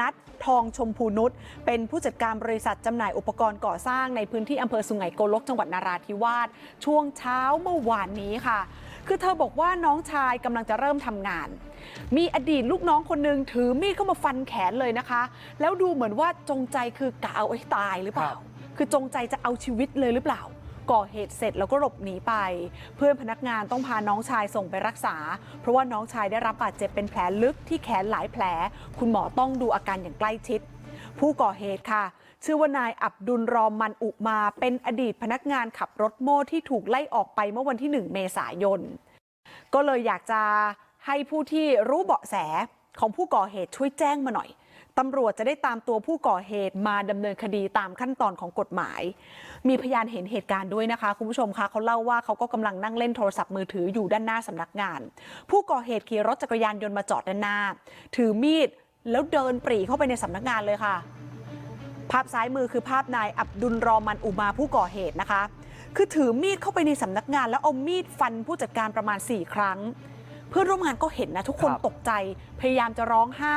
นัททองชมพูนุชเป็นผู้จัดการบริษัทจำหน่ายอุปกรณ์ก่อสร้างในพื้นที่อำเภอสุไหงโกลกจังหวัดนาราธิวาสช่วงเช้าเมื่อวานนี้ค่ะ คือเธอบอกว่าน้องชายกำลังจะเริ่มทำงาน มีอดีตลูกน้องคนหนึงถือมีดเข้ามาฟันแขนเลยนะคะ แล้วดูเหมือนว่าจงใจคือกะเอาให้ตายหรือเปล่าครับคือจงใจจะเอาชีวิตเลยหรือเปล่า ก่อเหตุเสร็จแล้วก็หลบหนีไป เพื่อนพนักงานต้องพาน้องชายส่งไปรักษา เพราะว่าน้องชายได้รับบาดเจ็บเป็นแผลลึกที่แขนหลายแผล คุณหมอต้องดูอาการอย่างใกล้ชิด ผู้ก่อเหตุค่ะ ชื่อว่านายอับดุลรอมมันอุมา เป็นอดีตพนักงานขับรถโม่ที่ถูกไล่ออกไปเมื่อวันที่ 1 เมษายน ก็เลยอยากจะให้ผู้ที่รู้เบาะแสของผู้ก่อเหตุช่วยแจ้งมาหน่อย ตำรวจจะได้ตามตัวผู้ก่อเหตุมาดำเนินคดีตามขั้นตอนของกฎหมาย มีพยานเห็นเหตุการณ์ด้วยนะคะ คุณผู้ชมคะเขาเล่าว่าเขาก็กำลังนั่งเล่นโทรศัพท์มือถืออยู่ด้านหน้าสำนักงาน ผู้ก่อเหตุขี่รถจักรยานยนต์มาจอดด้านหน้า ถือมีดแล้วเดินปรีเข้าไปในสำนักงานเลยค่ะ ภาพซ้ายมือคือภาพนายอับดุลรอมันอุมาผู้ก่อเหตุนะคะ คือถือมีดเข้าไปในสำนักงาน แล้วเอามีดฟันผู้จัดการประมาณ4ครั้ง เพื่อนร่วมงานก็เห็นนะทุกคนคตกใจพยายามจะร้องไห้